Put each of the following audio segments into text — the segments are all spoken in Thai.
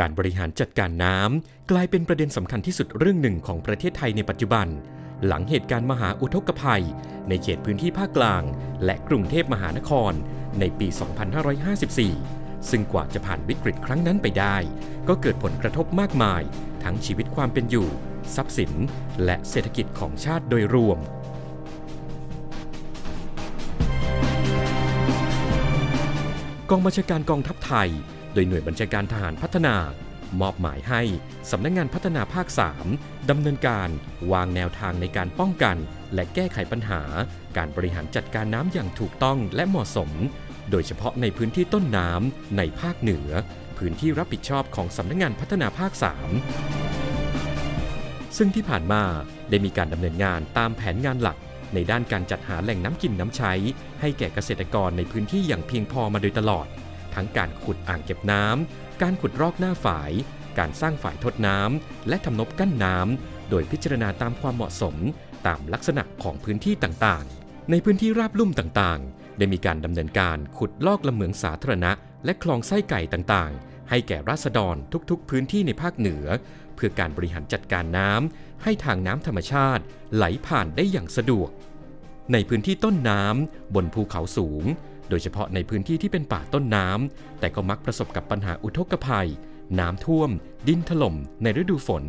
การบริหารจัดการน้ำกลายเป็นประเด็นสำคัญที่สุดเรื่องหนึ่งของประเทศไทยในปัจจุบัน หลังเหตุการณ์มหาอุทกภัย ในเขตพื้นที่ภาคกลาง และกรุงเทพมหานคร ในปี 2554 ซึ่งกว่าจะผ่านวิกฤตครั้งนั้นไปได้ ก็เกิดผลกระทบมากมาย ทั้งชีวิตความเป็นอยู่ ทรัพย์สิน และเศรษฐกิจของชาติโดยรวมกองบัญชาการกองทัพไทย โดยหน่วยบัญชาการทหารพัฒนามอบหมายให้สำนักงงานพัฒนาภาค 3ดำเนินการวางแนวทางในการป้องกัน และแก้ไขปัญหา การบริหารจัดการน้ำอย่างถูกต้องและเหมาะสม โดยเฉพาะในพื้นที่ต้นน้ำในภาคเหนือ พื้นที่รับผิดชอบของสำนักงานพัฒนาภาค 3 ซึ่งที่ผ่านมาได้มีการดำเนินงานตามแผนงานหลัก ในด้านการจัดหาแหล่งน้ำกินน้ำใช้ ให้แก่เกษตรกรในพื้นที่อย่างเพียงพอมาโดยตลอด ทั้งการขุดอ่างเก็บน้ำ การขุดรอกหน้าฝาย การสร้างฝายทดน้ำ และทำนบกั้นน้ำ โดยพิจารณาตามความเหมาะสม ตามลักษณะของพื้นที่ต่างๆ ในพื้นที่ราบลุ่มต่างๆ ได้มีการดำเนินการขุดลอกลำเหมืองสาธารณะ และคลองไส้ไก่ต่างๆ ให้แก่ราษฎรทุกๆ พื้นที่ในภาคเหนือ เพื่อการบริหารจัดการน้ำให้ทางน้ำธรรมชาติ ไหลผ่านได้อย่างสะดวก ในพื้นที่ต้นน้ำบนภูเขาสูง โดยเฉพาะในพื้นที่ที่เป็นป่าต้นน้ำแต่ก็มักประสบกับปัญหาอุทกภัย น้ำท่วม ดินถล่ม ในฤดูฝน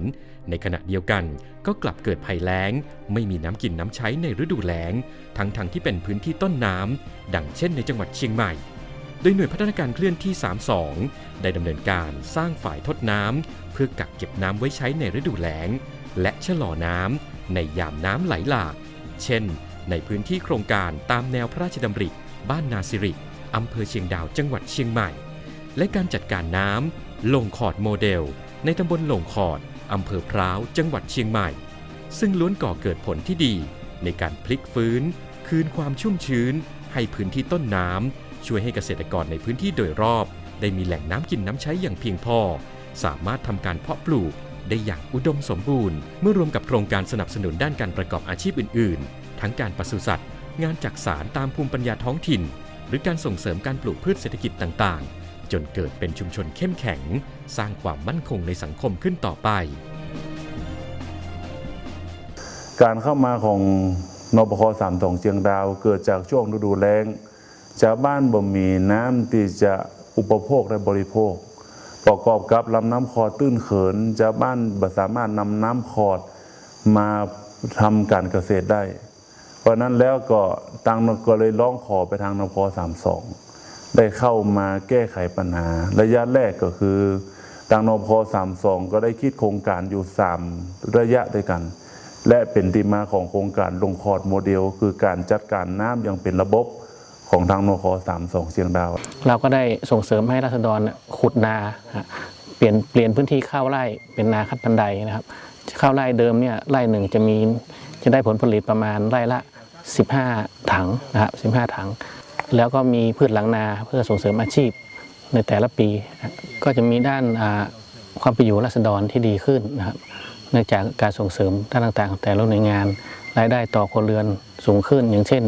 ในขณะเดียวกันก็กลับเกิดภัยแล้ง ไม่มีน้ำกินน้ำใช้ในฤดูแล้ง ทั้งๆทที่เป็นพื้นที่ต้นน้ำดังเช่นในจังหวัดเชียงใหม่โดยหน่วยพัฒนาการเคลื่อนที่ 32 ได้ดำเนินการสร้างฝ่ายทดน้ำเพื่อกักเก็บน้ำไว้ใช้ในฤดูแล้ง และชะลอน้ำในยามน้ำไหลหลาก เช่น ในพื้นที่โครงการตามแนวพระราชดำริ บ้านนาสิริอำเภอเชียงดาวจังหวัดเชียงใหม่ และการจัดการน้ำลงขอดโมเดล ในตำบลหลงขอดอำเภอพร้าวจังหวัดเชียงใหม่ ซึ่งล้วนก่อเกิดผลที่ดี ในการพลิกฟื้น คืนความชุ่มชื้น ให้พื้นที่ต้นน้ำช่วยให้เกษตรกรในพื้นที่โดยรอบ ได้มีแหล่งน้ำกินน้ำใช้อย่างเพียงพอ สามารถทำการเพาะปลูกได้อย่างอุดมสมบูรณ์ เมื่อรวมกับโครงการสนับสนุนด้านการประกอบอาชีพอื่น ๆ ทั้งการปศุสัตว์ งานจักสารตามภูมิปัญญาท้องถิ่น หรือการส่งเสริมการปลูกพืชเศรษฐกิจต่างๆ จนเกิดเป็นชุมชนเข้มแข็ง สร้างความมั่นคงในสังคมขึ้นต่อไป การเข้ามาของนปคสามตองเชียงดาวเกิดจากช่วงฤดูแล้งชาวบ้านบ่มีน้ำที่จะอุปโภคและบริโภค ประกอบกับลำน้ำคอตื้นเขินชาวบ้านบ่สามารถนำน้ำคอดมาทำการเกษตรได้ เพราะนั้นแล้วก็ตังก็เลยร้องขอไปทางนปคสามสองได้เข้ามาแก้ไขปัญหา ระยะแรกก็คือทางนปคสามสองก็ได้คิดโครงการอยู่สามระยะด้วยกัน และเป็นที่มาของโครงการลงคอร์ดโมเดล คือการจัดการน้ำอย่างเป็นระบบของทางนคสามสองเชียงดาว เราก็ได้ส่งเสริมให้ราษฎรเนี่ยขุดนาเปลี่ยนเปลี่ยนพื้นที่ข้าวไร่เป็นนาคัดบันไดนะครับข้าวไร่เดิมเนี่ยไร่หนึ่งจะมี จะได้ผลผลิตประมาณไร่ละ 15 ถังนะครับ15 ถัง แล้วก็มีพืชหลังนาเพื่อส่งเสริมอาชีพในแต่ละปี ก็จะมีด้านความเป็นอยู่ราษฎรที่ดีขึ้นนะครับเนื่องจากการส่งเสริมด้านต่างๆของแต่ละหน่วยงาน รายได้ต่อครัวเรือนสูงขึ้น อย่างเช่น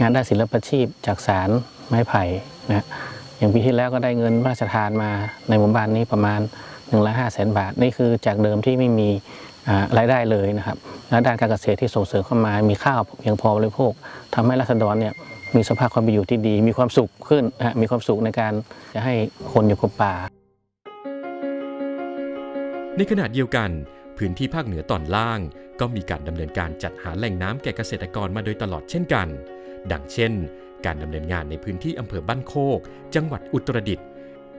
งานด้านศิลปาชีพจากสารไม้ไผ่นะอย่างปีที่แล้วก็ได้เงินพระราชทานมาในหมู่บ้านนี้ประมาณ1นึ่งล้านห้าแสนบาท นี่คือจากเดิมที่ไม่มี รายได้เลยนะครับและด้านการเกษตรที่ส่งเสริมเข้ามา มีข้าวเพียงพอบริโภคทำให้ราษฎรเนี่ยมีสภาพความเป็นอยู่ที่ดี มีความสุขขึ้นมีความสุขในการจะให้คนอยู่กับป่า ในขณะเดียวกัน พื้นที่ภาคเหนือตอนล่าง ก็มีการดำเนินการจัดหาแหล่งน้ำแก่เกษตรกรมาโดยตลอดเช่นกัน ดังเช่น การดำเนินงานในพื้นที่อำเภอบ้านโคก จังหวัดอุตรดิตถ์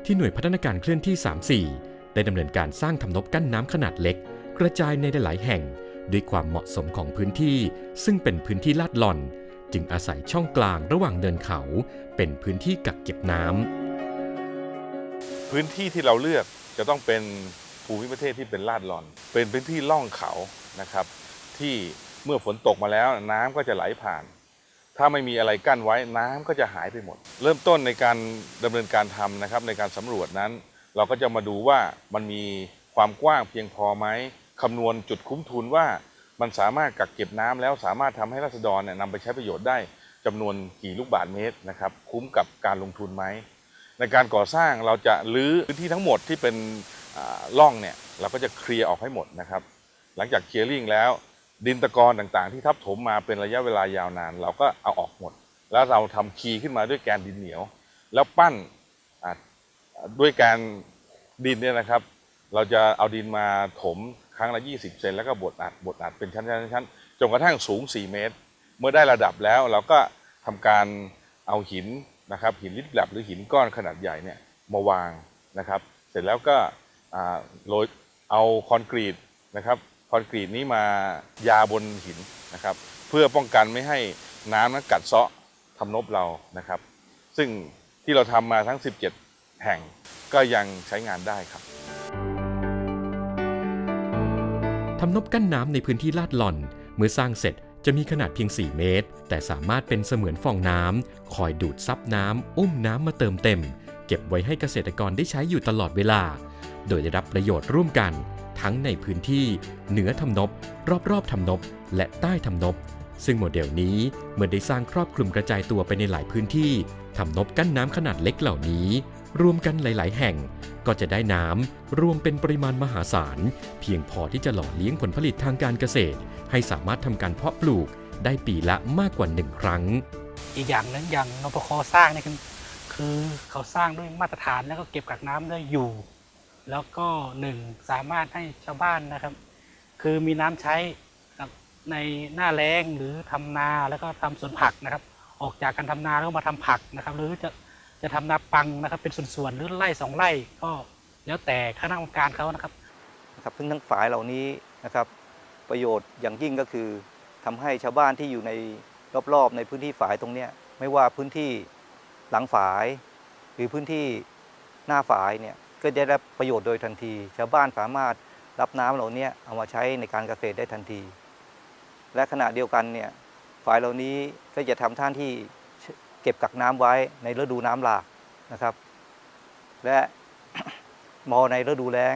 ที่หน่วยพัฒนาการเคลื่อนที่ 34 ได้ดำเนินการสร้างทำนบกั้นน้ำขนาดเล็ก กระจายในหลายแห่งด้วยความเหมาะสมของพื้นที่ ซึ่งเป็นพื้นที่ลาดหล่อน จึงอาศัยช่องกลางระหว่างเดินเขา เป็นพื้นที่กักเก็บน้ำพื้นที่ที่เราเลือกจะต้องเป็นภูมิประเทศที่เป็นลาดหล่อน เป็นพื้นที่ล่องเขานะครับ ที่เมื่อฝนตกมาแล้วน้ำก็จะไหลผ่าน ถ้าไม่มีอะไรกั้นไว้น้ำก็จะหายไปหมด เริ่มต้นในการดำเนินการทำนะครับ ในการสำรวจนั้น เราก็จะมาดูว่ามันมีความกว้างเพียงพอไหม คำนวณจุดคุ้มทุนว่ามันสามารถกักเก็บน้ำแล้วสามารถทำให้รัษฎรเนี่ยนำไปใช้ประโยชน์ได้จำนวนกี่ลูกบาศก์เมตรนะครับ คุ้มกับการลงทุนไหมในการก่อสร้างเราจะรื้อพื้นที่ทั้งหมดที่เป็นอ่าร่องเนี่ยเราก็จะเคลียร์ออกให้หมดนะครับ หลังจากเคลียร์ริ่งแล้ว ดินตะกอนต่างๆ ที่ทับถมมาเป็นระยะเวลายาวนาน เราก็เอาออกหมด แล้วเราทำคีขึ้นมาด้วยแกนดินเหนียว แล้วปั้นด้วยการดินเนี่ยนะครับ เราจะเอาดินมาถม ครั้งละ 20 เซนแล้วก็บดอัดบดอัดเป็นชั้นๆชั้นจนกระทั่งสูง 4 เมตร เมื่อได้ระดับแล้วเราก็ทำการเอาหินนะครับหินลิบแลบหรือหินก้อนขนาดใหญ่เนี่ยมาวางนะครับ เสร็จแล้วก็โรยเอาคอนกรีตนะครับคอนกรีตนี้มายาบนหินนะครับ เพื่อป้องกันไม่ให้น้ำนั้นกัดเซาะทำนบเรานะครับ ซึ่งที่เราทำมาทั้ง 17 แห่งก็ยังใช้งานได้ครับำนบกั้นน้ำในพื้นที่ลาดหล่อน เมื่อสร้างเสร็จจะมีขนาดเพียง 4 เมตร แต่สามารถเป็นเสมือนฟองน้ำคอยดูดซับน้ำอุ้มน้ำมาเติมเต็ม เก็บไว้ให้เกษตรกรได้ใช้อยู่ตลอดเวลา โดยได้รับประโยชน์ร่วมกัน ทั้งในพื้นที่เหนือทำนบ รอบๆทำนบ และใต้ทำนบ ซึ่งโมเดลนี้เมื่อได้สร้างครอบคลุมกระจายตัวไปในหลายพื้นที่ทำนบกั้นน้ำขนาดเล็กเหล่านี้ รวมกันหลาย ๆ แห่ง ก็จะได้น้ำรวมเป็นปริมาณมหาศาล เพียงพอที่จะหล่อเลี้ยงผลผลิตทางการเกษตร ให้สามารถทำการเพาะปลูกได้ปีละมากกว่าหนึ่งครั้ง อีกอย่างหนึงอย่างนปคสร้างเนี่ยคือคือเขาสร้างด้วยมาตรฐานแล้วก็เก็บกักน้ำได้อยู่ แล้วก็หนึ่งสามารถให้ชาวบ้านนะครับ คือมีน้ำใช้ครับในหน้าแล้งหรือทำนาแล้วก็ทำสวนผักนะครับ ออกจากการทำนาแล้วก็มาทำผักนะครับ หรือจะ จะทำนาปังนะครับ เป็นส่วนๆหรือไร่สองไร่ก็แล้วแต่คณะกรรมการเขานะครับนะครับซึ่งทั้งฝายเหล่านี้นะครับประโยชน์อย่างยิ่งก็คือทำให้ชาวบ้านที่อยู่ในรอบๆ ในพื้นที่ฝายตรงเนี้ยไม่ว่าพื้นที่หลังฝาย หรือพื้นที่หน้าฝายเนี่ยก็จะได้ประโยชน์โดยทันที ชาวบ้านสามารถรับน้ำเหล่านี้เอามาใช้ในการเกษตรได้ทันที และขณะเดียวกันเนี่ยฝายเหล่านี้ก็จะทำท่านที่ เก็บกักน้ำไว้ในฤดูน้ำหลากนะครับ และมอในฤดูแล้ง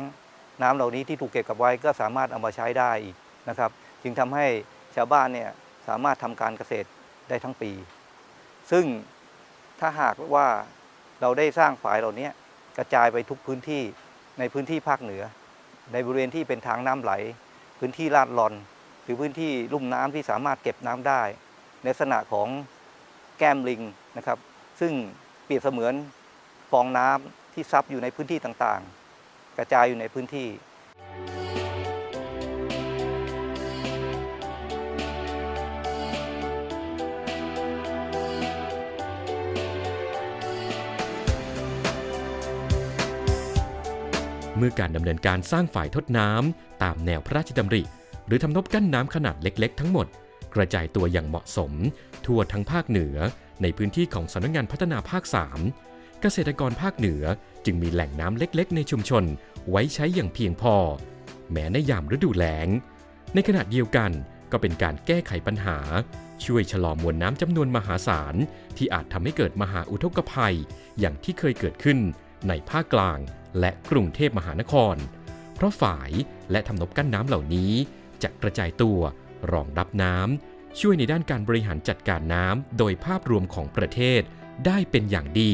น้ำเหล่านี้ที่ถูกเก็บกับไว้ก็สามารถเอามาใช้ได้อีกนะครับ จึงทำให้ชาวบ้านเนี่ยสามารถทำการเกษตรได้ทั้งปี ซึ่งถ้าหากว่าเราได้สร้างฝายเหล่านี้กระจายไปทุกพื้นที่ในพื้นที่ภาคเหนือ ในบริเวณที่เป็นทางน้ำไหล พื้นที่ลาดลอน หรือพื้นที่ลุ่มน้ำที่สามารถเก็บน้ำได้ ในลักษณะของ แก้มลิงนะครับ ซึ่งเปรียบเสมือนฟองน้ำที่ซับอยู่ในพื้นที่ต่างๆ กระจายอยู่ในพื้นที่ เมื่อการดำเนินการสร้างฝ่ายทดน้ำตามแนวพระราชดำริ หรือทำนบกั้นน้ำขนาดเล็ก ๆ ทั้งหมด กระจายตัวอย่างเหมาะสม ทั่วทั้งภาคเหนือ ในพื้นที่ของสำนักงานพัฒนาภาค 3 เกษตรกรภาคเหนือจึงมีแหล่งน้ำเล็กๆ ในชุมชน ไว้ใช้อย่างเพียงพอ แม้ในยามฤดูแล้ง ในขณะเดียวกันก็เป็นการแก้ไขปัญหา ช่วยชะลอมวลน้ำจำนวนมหาศาล ที่อาจทำให้เกิดมหาอุทกภัย อย่างที่เคยเกิดขึ้นในภาคกลางและกรุงเทพมหานคร เพราะฝายและทำนบกั้นน้ำเหล่านี้จะกระจายตัว รองรับน้ำช่วยในด้านการบริหารจัดการน้ำโดยภาพรวมของประเทศได้เป็นอย่างดี